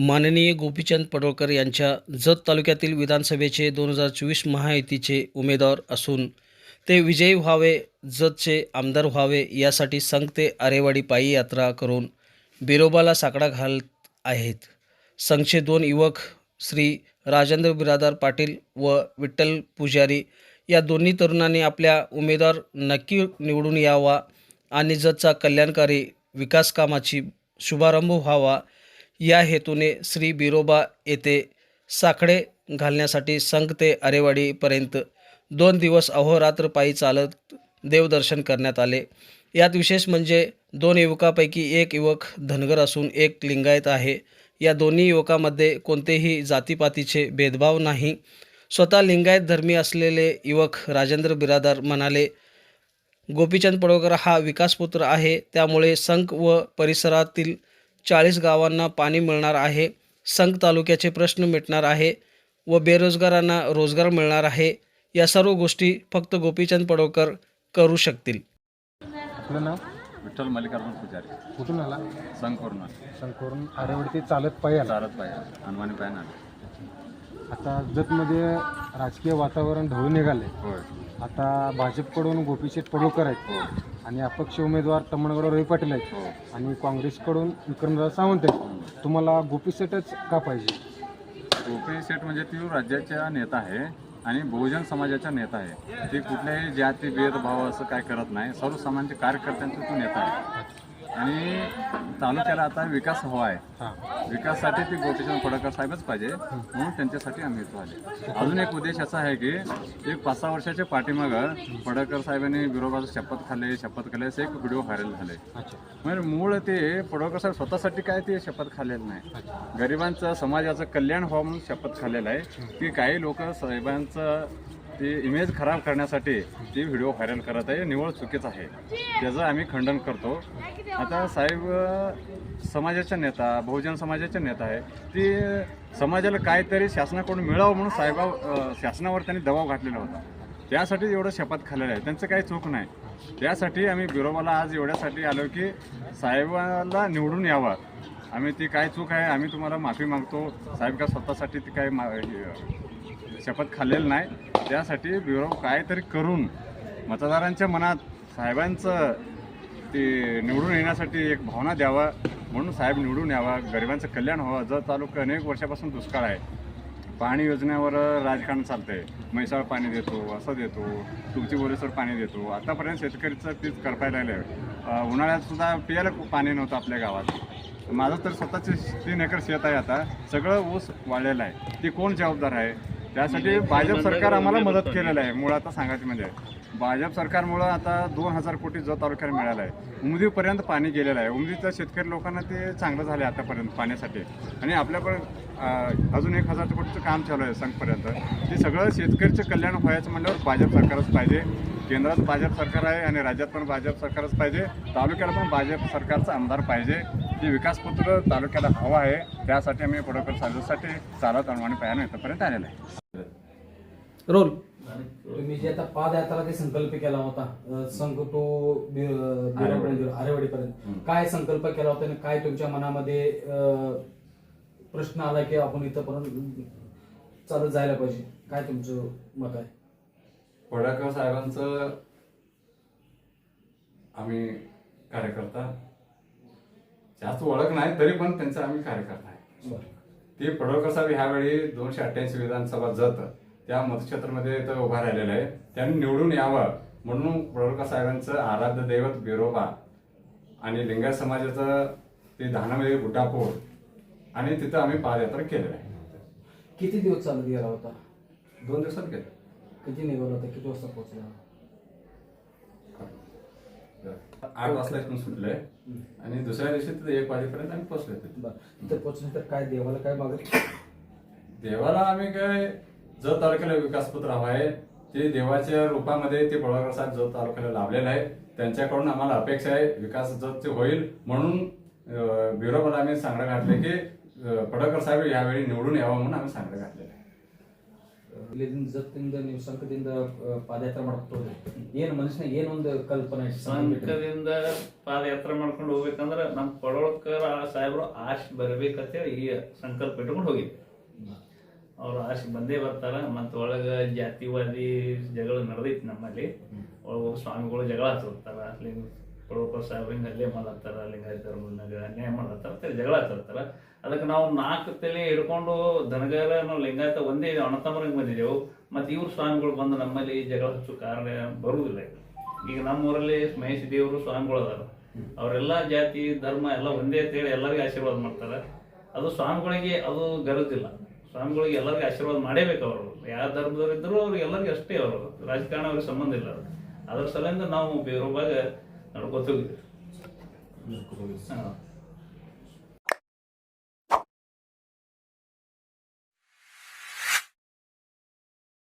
माननीय गोपीचंद पडळकर यांच्या जत तालुक्यातील विधानसभेचे दोन हजार चोवीस महायुतीचे उमेदवार असून ते विजयी व्हावे जतचे आमदार व्हावे यासाठी संघ ते आरेवाडी पायी यात्रा करून बिरोबाला साकडा घालत आहेत. संघचे दोन युवक श्री राजेंद्र बिरादार पाटील व विठ्ठल पुजारी या दोन्ही तरुणांनी आपल्या उमेदवार नक्की निवडून यावा आणि जतचा कल्याणकारी विकासकामाची शुभारंभ व्हावा या हेतूने श्री बिरोबा येथे साखळे घालण्यासाठी संघ ते आरेवाडीपर्यंत दोन दिवस अहोरात्र पायी चालत देवदर्शन करण्यात आले. यात विशेष म्हणजे दोन युवकापैकी एक युवक धनगर असून एक लिंगायत आहे. या दोन्ही युवकामध्ये कोणतेही जातीपातीचे भेदभाव नाही. स्वतः लिंगायत धर्मी असलेले युवक राजेंद्र बिरादार म्हणाले गोपीचंद पडवकर हा विकासपुत्र आहे. त्यामुळे संघ व परिसरातील चाळीस गावांना पाणी मिळणार आहे. संघ तालुक्याचे प्रश्न मिटणार आहे व बेरोजगारांना रोजगार मिळणार आहे. या सर्व गोष्टी फक्त गोपीचंद पडवकर करू शकतील. आपलं नाव? विठ्ठल मल्लिकार्जुन पुजारी. कुठून आला? संघ करून शंकरून आरेवरती चालत पायी आला चालत पाहिजे हनुमानी पाय आले. आता जतमध्ये राजकीय वातावरण ढवळून निघाले होय. आता भाजपकडून गोपीशेठ पडोकर आहेत. आणि अपक्ष उमेदवार तमणगड रवी पाटील आहेत. हो. आणि काँग्रेसकडून विक्रमराव सावंत आहेत. तुम्हाला गोपीशेठच का पाहिजे? गोपी शेठ म्हणजे ती राज्याचा नेता आहे आणि बहुजन समाजाचा नेता आहे. ती कुठल्याही जाती भेदभाव असं काय करत नाही. सर्व समाजाचे कार्यकर्त्यांचा तो नेता आहे. आणि तालुक्याला आता विकास हवा आहे. विकासासाठी ती गोपीचंद फडकर साहेबच पाहिजे. म्हणून त्यांच्यासाठी आम्ही इथं आले. अजून एक उद्देश असा आहे की एक पाच सहा वर्षाच्या पाठीमागं फडकर साहेबांनी बिरोबाचं शपथ खाल्ले शपथ खाल्ले असे एक व्हिडिओ व्हायरल झाले. म्हणजे मूळ ते फडकर साहेब स्वतःसाठी काय ते शपथ खाल्लेलं नाही. गरिबांचं समाजाचं कल्याण व्हावं म्हणून शपथ खाल्लेलं आहे. की काही लोक साहेबांचं ती इमेज खराब करण्यासाठी ती व्हिडिओ व्हायरल करत आहे. निवळ चुकीच आहे. त्याचं आम्ही खंडन करतो. आता साहेब समाजाचा नेता बहुजन समाजाचा नेता आहे. ती समाजाला काहीतरी शासनाकडून मिळावं म्हणून साहेबा शासनावर त्यांनी दबाव घातलेला होता. त्यासाठी एवढं शपथ खाल्लेलं आहे. त्यांचं काही चूक नाही. त्यासाठी आम्ही बिरोबाला आज एवढ्यासाठी आलो की साहेबाला निवडून यावं. आम्ही ती काय चूक आहे आम्ही तुम्हाला माफी मागतो. साहेब का स्वतःसाठी ती काय मा शपथ खाल्लेलं नाही. त्यासाठी ब्युरो काहीतरी करून मतदारांच्या मनात साहेबांचं ते निवडून येण्यासाठी एक भावना द्यावा म्हणून साहेब निवडून यावा. गरिबांचं कल्याण व्हावं. जर तालुका अनेक वर्षापासून दुष्काळ आहे. पाणी योजनेवर राजकारण चालतंय. म्हैसाळ पाणी देतो असं देतो तुमची बोरेसर पाणी देतो. आतापर्यंत शेतकरीचं तीच करपायला आहे उन्हाळ्यात सुद्धा पियाला पाणी नव्हतं आपल्या गावात. माझं तर स्वतःचे तीन एकर शेत आहे आता. सगळं ऊस वाढलेलं आहे. ते कोण जबाबदार आहे? त्यासाठी भाजप सरकार आम्हाला मदत केलेलं आहे. मुळात आता सांगायचं म्हणजे भाजप सरकारमुळं आता दोन हजार कोटी जो तालुक्याला मिळाला आहे उमदीपर्यंत पाणी गेलेलं आहे. उमदीचं शेतकरी लोकांना ते चांगलं झालं आहे आतापर्यंत पाण्यासाठी. आणि अं, अजून एक हजार कोटीचं काम चालू आहे संघपर्यंत. ते सगळं शेतकरीचं कल्याण व्हायचं म्हणल्यावर भाजप सरकारच पाहिजे. केंद्रात भाजप सरकार आहे आणि राज्यात पण भाजप सरकारच पाहिजे. तालुक्याला पण भाजप सरकारचा आमदार पाहिजे. ते विकासपत्र तालुक्याला हवं आहे. त्यासाठी आम्ही पडोकर साधूसाठी चालत आणि पायानं इथंपर्यंत आलेलं आहे. रोल. तुम्ही जे आता पादयात्रा ते संकल्प केला होता संघ तो आरेवाडीपर्यंत. काय संकल्प केला होता आणि काय तुमच्या मनामध्ये प्रश्न आला की आपण इथंपर्यंत चालत जायला पाहिजे? काय तुमचं मत आहे? पडाकर साहेबांचं आम्ही कार्यकर्ता. जास्त ओळख नाही तरी पण त्यांचं आम्ही कार्यकर्ता आहे. ते पडळकर साहेब ह्यावेळी दोनशे अठ्ठ्याऐंशी विधानसभा जत त्या मतक्षेत्रामध्ये इथं उभा राहिलेला आहे. त्यांनी निवडून यावं म्हणून पडळकर साहेबांचं आराध्य दैवत बिरोबा आणि लिंगायत समाजाचं ते धानामध्ये गुटापूर आणि तिथं आम्ही पादयात्रा केलेलं आहे. किती दिवस चालत गेला होता? दोन दिवसात गेलो किती निघाला होता? किती वाजता पोहोचला? आठ वाजता इथून सुटलंय. आणि दुसऱ्या दिवशी तिथे एक वाजेपर्यंत आम्ही पोहोचलो तिथे. पोहोचल्यानंतर काय देवाला काय मागत देवाला आम्ही काय जत तालुक्याला विकासपत्र हवं आहे ते देवाच्या रूपामध्ये ते पडवकर साहेब जत तालुक्याला लाभलेलं आहे त्यांच्याकडून आम्हाला अपेक्षा आहे विकास जतचे होईल म्हणून अं, बिरोबाला आम्ही सांगणं घातले की अं, पडळकर साहेब यावेळी निवडून यावं म्हणून आम्ही सांगणं घातलेलं आहे ಇಲ್ಲಿಂದ ಜತ್ತಿಂದ ನೀವು ಸಂಘದಿಂದ ಆ, ಪಾದಯಾತ್ರೆ ಮಾಡ್ಕೊಂಡು ಹೋದ್ರಿ ಏನ್ ಮನುಷ್ಯನ ಏನೊಂದು ಕಲ್ಪನೆ ಐತಿ ಸಂಘ ಬಿಟ್ಟು? ಸಂಘದಿಂದ ಪಾದಯಾತ್ರೆ ಮಾಡ್ಕೊಂಡು ಹೋಗ್ಬೇಕಂದ್ರ ನಮ್ಮ ಪಡೋಳ್ಕರ ಸಾಹೇಬ್ರು ಆಶ್ ಬರ್ಬೇಕಂತೇಳಿ ಈ ಸಂಕಲ್ಪ ಇಟ್ಕೊಂಡು ಹೋಗಿದ್ವಿ ಅವ್ರು ಆಶೆ ಬಂದೇ ಬರ್ತಾರ, ಮತ್ತು ಒಳಗ ಜಾತಿವಾದಿ ಜಗಳ ನಡೆದೈತಿ ನಮ್ಮಲ್ಲಿ. ಒಳಗ ಸ್ವಾಮಿಗಳು ಜಗಳ ಹಚ್ಚಿರ್ತಾರ ಅಲ್ಲಿ ಪಡೋಳ್ಕರ್ ಸಾಹೇಬ್ರು ಹಿಂಗೆ ಅಲ್ಲೇ ಮಾಡತ್ತಾರ ಲಿಂಗಾಯತ ಧರ್ಮನಾಗ ಅನ್ಯಾಯ ಮಾಡತ್ತಾರ ಜಗಳ ಹಚ್ಚಿರ್ತಾರ. ಅದಕ್ಕೆ ನಾವು ನಾಲ್ಕು ತಲೆ ಹಿಡ್ಕೊಂಡು ದನಗಾರ ನಾವು ಲಿಂಗಾಯತ ಒಂದೇ ಅಣ್ಣತಮ್ಮರಿಗೆ ಬಂದಿದ್ದೆವು ಮತ್ತು ಇವ್ರು ಸ್ವಾಮಿಗಳು ಬಂದು ನಮ್ಮಲ್ಲಿ ಜಗಳ ಹಚ್ಚು ಕಾರಣ ಬರುವುದಿಲ್ಲ ಈಗ. ನಮ್ಮೂರಲ್ಲಿ ಮಹೇಶ್ ದೇವರು ಸ್ವಾಮಿಗಳು ಅದಾರ. ಅವರೆಲ್ಲ ಜಾತಿ, ಧರ್ಮ ಎಲ್ಲ ಒಂದೇ ಅಂತೇಳಿ ಎಲ್ಲರಿಗೂ ಆಶೀರ್ವಾದ ಮಾಡ್ತಾರೆ. ಅದು ಸ್ವಾಮಿಗಳಿಗೆ ಅದು ಗರಜಿಲ್ಲ ಸ್ವಾಮಿಗಳಿಗೆ ಎಲ್ಲರಿಗೂ ಆಶೀರ್ವಾದ ಮಾಡೇಬೇಕು ಅವರು. ಯಾವ ಧರ್ಮದವ್ರು ಇದ್ರು ಅವ್ರಿಗೆ ಎಲ್ಲರಿಗೂ ಅಷ್ಟೇ ಅವರು. ರಾಜಕಾರಣ ಅವ್ರಿಗೆ ಸಂಬಂಧ ಇಲ್ಲ ಅವರು ಅದ್ರ ಸಲಿಂದ ನಾವು ಬೇರೊಬ್ಬಾಗ ನಡ್ಕೋತೀವಿ ಹಾಂ.